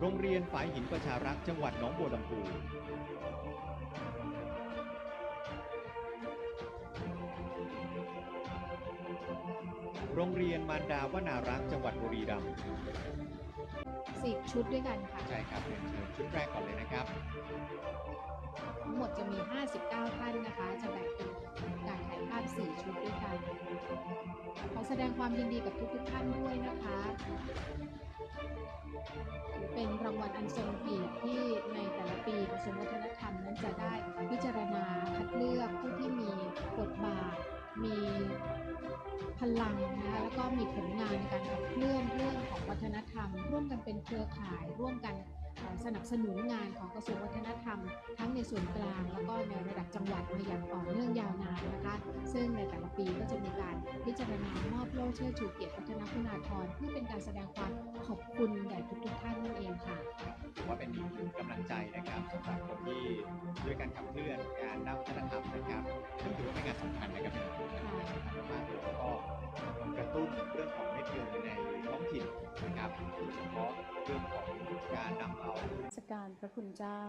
โรงเรียนฝายหินประชารักษ์จังหวัดหนองบัวลำพูโรงเรียนมารดาวนารักษ์จังหวัดบุรีรัมย์สิบชุดด้วยกันค่ะ ใช่ครับเรียนเชิญชุดแรกก่อนเลยนะครับ ทั้งหมดจะมี 59 ท่านนะคะ จะแบ่งเป็นการถ่ายภาพ 4 ชุดด้วยกัน ขอแสดงความยินดีกับทุกๆท่านด้วยนะคะ อันทรงเกียรติที่ในแต่ละปีกระทรวงวัฒนธรรมนั้นจะได้พิจารณาคัดเลือกผู้ที่มีบทบาท มีพลังนะคะแล้วก็มีผลงานในการขับเคลื่อนเรื่องของวัฒนธรรม ร่วมกันเป็นเครือข่ายร่วมกันสนับสนุนงานของกระทรวงวัฒนธรรม ทั้งในส่วนกลาง แล้วก็ในระดับจังหวัดมาอย่างต่อเนื่องยาวนานนะคะซึ่งในแต่ละปีก็จะมีการพิจารณามอบโล่เชิดชูเกียรติวัฒนคุณาธรเพื่อเป็นการแสดงความขอบคุณแด่ทุกๆท่านนั่นเองค่ะ เป็นอีกหนึ่งกำลังใจนะครับสำหรับคนที่ด้วยการขับเคลื่อนงานด้านวัฒนธรรมนะครับซึ่งถือว่าเป็นงานสำคัญนะครับเป็นงานสำคัญมากๆแล้วก็กระตุ้นเรื่องของเม็ดเงินในท้องถิ่นนะครับโดยเฉพาะเรื่องของการนำเอาสการพระคุณเจ้า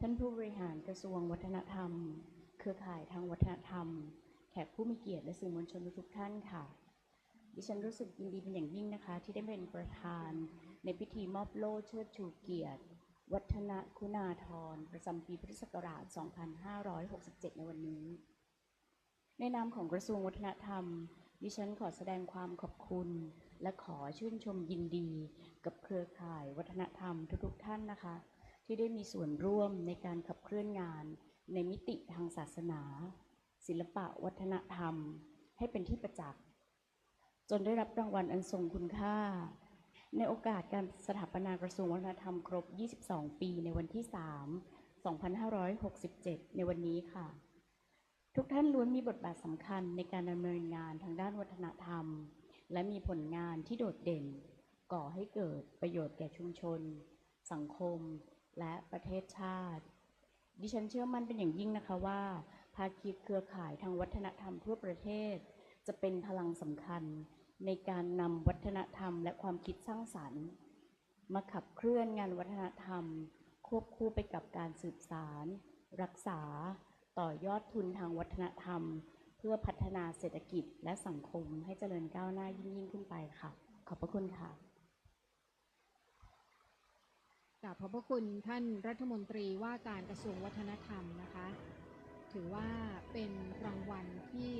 ท่านผู้บริหารกระทรวงวัฒนธรรม เครือข่ายทางวัฒนธรรม แขกผู้มีเกียรติและสื่อมวลชนทุกท่านค่ะ ดิฉันรู้สึกยินดีเป็นอย่างยิ่งนะคะ ที่ได้เป็นประธาน ในพิธีมอบโล่เชิดชูเกียรติ วัฒนคุณาธรประจำปีพุทธศักราช 2567 ในวันนี้ ในนามของกระทรวงวัฒนธรรม ดิฉันขอแสดงความขอบคุณ และขอชื่นชมยินดี กับเครือข่ายวัฒนธรรมทุกๆท่านนะคะ ที่ได้มีส่วนร่วมในการขับเคลื่อนงาน ในมิติทางศาสนา ศิลปะวัฒนธรรม ให้เป็นที่ประจักษ์ จนได้รับรางวัลอันทรงคุณค่า ในโอกาสการสถาปนากระทรวงวัฒนธรรมครบ 22 ปีในวันที่ 3 2567 ในวันนี้ค่ะ ทุกท่านล้วนมีบทบาทสำคัญในการดำเนินงานทางด้านวัฒนธรรม และมีผลงานที่โดดเด่น ก่อให้เกิดประโยชน์แก่ชุมชน สังคม และประเทศชาติ ดิฉันเชื่อมั่นเป็นอย่างยิ่งนะคะว่า ภาคีเครือข่ายทางวัฒนธรรมทั่วประเทศ จะเป็นพลังสำคัญในการนำวัฒนธรรม และความคิดสร้างสรรค์ มาขับเคลื่อนงานวัฒนธรรม ควบคู่ไปกับการสืบสาร รักษา ต่อยอดทุนทางวัฒนธรรม เพื่อพัฒนาเศรษฐกิจและสังคมให้เจริญก้าวหน้ายิ่งยิ่งขึ้นไปค่ะ ขอบพระคุณค่ะกราบขอบพระคุณท่านรัฐมนตรีว่าการกระทรวงวัฒนธรรมนะคะ ถือว่าเป็นรางวัลที่